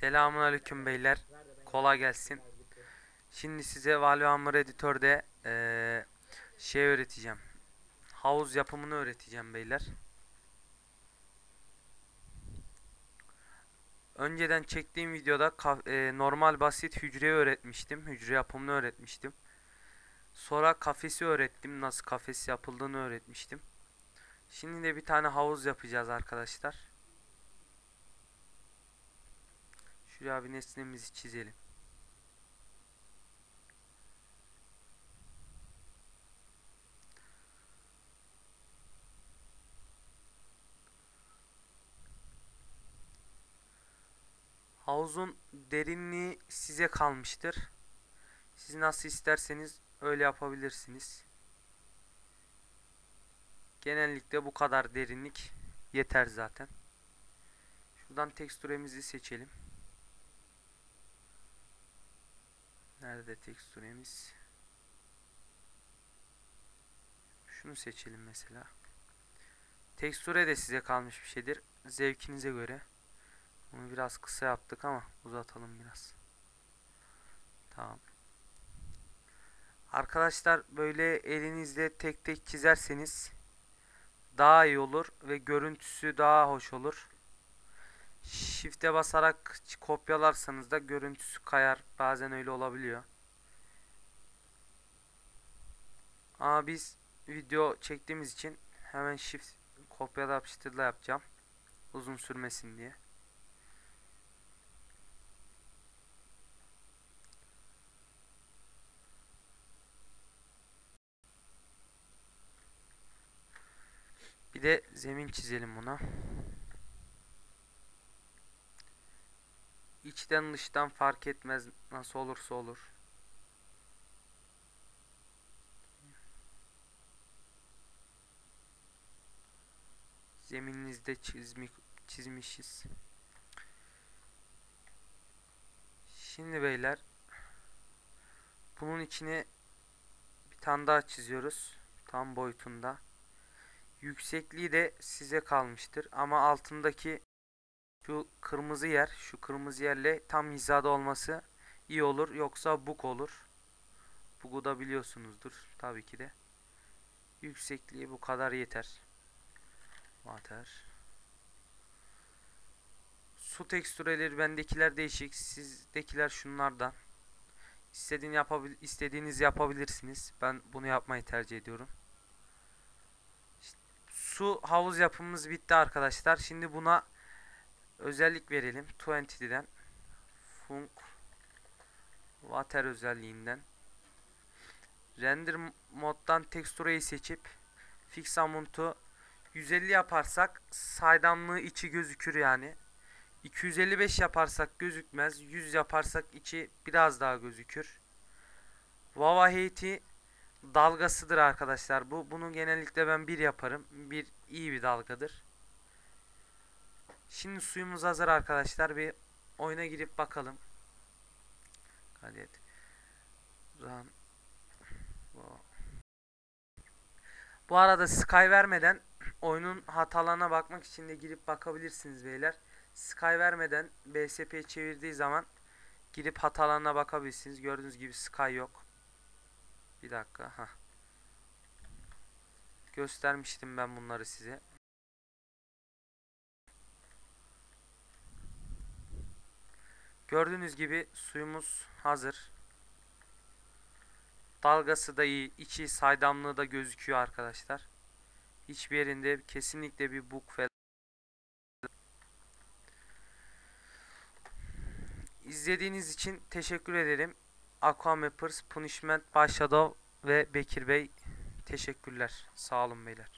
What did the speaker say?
Selamun aleyküm beyler. Kolay gelsin. Şimdi size Valve Hammer Editör'de eee, şey öğreteceğim. Havuz yapımını öğreteceğim beyler. Önceden çektiğim videoda eee, normal basit hücreyi öğretmiştim. Hücre yapımını öğretmiştim. Sonra kafesi öğrettim. Nasıl kafes yapıldığını öğretmiştim. Şimdi de bir tane havuz yapacağız arkadaşlar. Şuraya bir nesnemizi çizelim. Havuzun derinliği size kalmıştır. Siz nasıl isterseniz öyle yapabilirsiniz. Genellikle bu kadar derinlik yeter zaten. Şuradan tekstüremizi seçelim. Nerede tekstüremiz? Şunu seçelim mesela. Tekstüre de size kalmış bir şeydir. Zevkinize göre. Bunu biraz kısa yaptık ama uzatalım biraz. Tamam. Arkadaşlar böyle elinizle tek tek çizerseniz daha iyi olur ve görüntüsü daha hoş olur. Shift'e basarak kopyalarsanız da görüntüsü kayar. Bazen öyle olabiliyor. Ama biz video çektiğimiz için hemen shift kopyala yapıştırla yapacağım. Uzun sürmesin diye. Bir de zemin çizelim buna. İçten dıştan fark etmez nasıl olursa olur. Zemininizde çizmi, çizmişiz. Şimdi beyler bunun içine bir tane daha çiziyoruz. Tam boyutunda. Yüksekliği de size kalmıştır. Ama altındaki şu kırmızı yer, şu kırmızı yerle tam hizada olması iyi olur. Yoksa bug olur. Bug'u da biliyorsunuzdur tabii ki de. Yüksekliği bu kadar yeter. Water. Su tekstüreleri bendekiler değişik. Sizdekiler şunlardan. İstediğin yapabil istediğiniz yapabilirsiniz. Ben bunu yapmayı tercih ediyorum. Su havuz yapımımız bitti arkadaşlar. Şimdi buna özellik verelim. To entity'den func water özelliğinden render moddan tekstüreyi seçip fix amount'u 150 yaparsak saydamlığı içi gözükür yani. 255 yaparsak gözükmez. 100 yaparsak içi biraz daha gözükür. Wawa height'i dalgasıdır arkadaşlar. Bu bunu genellikle ben bir yaparım. Bir iyi bir dalgadır. Şimdi suyumuz hazır arkadaşlar. Bir oyuna girip bakalım. Hadi. Run. Bu arada Sky vermeden oyunun hatalarına bakmak için de girip bakabilirsiniz beyler. Sky vermeden BSP çevirdiği zaman girip hatalarına bakabilirsiniz. Gördüğünüz gibi Sky yok. Bir dakika. ha. Göstermiştim ben bunları size. Gördüğünüz gibi suyumuz hazır. Dalgası da iyi, içi saydamlığı da gözüküyor arkadaşlar. Hiçbir yerinde kesinlikle bir bug falan. İzlediğiniz için teşekkür ederim. Aquamappers, Punishment, Başadov ve Bekir Bey teşekkürler. Sağ olun beyler.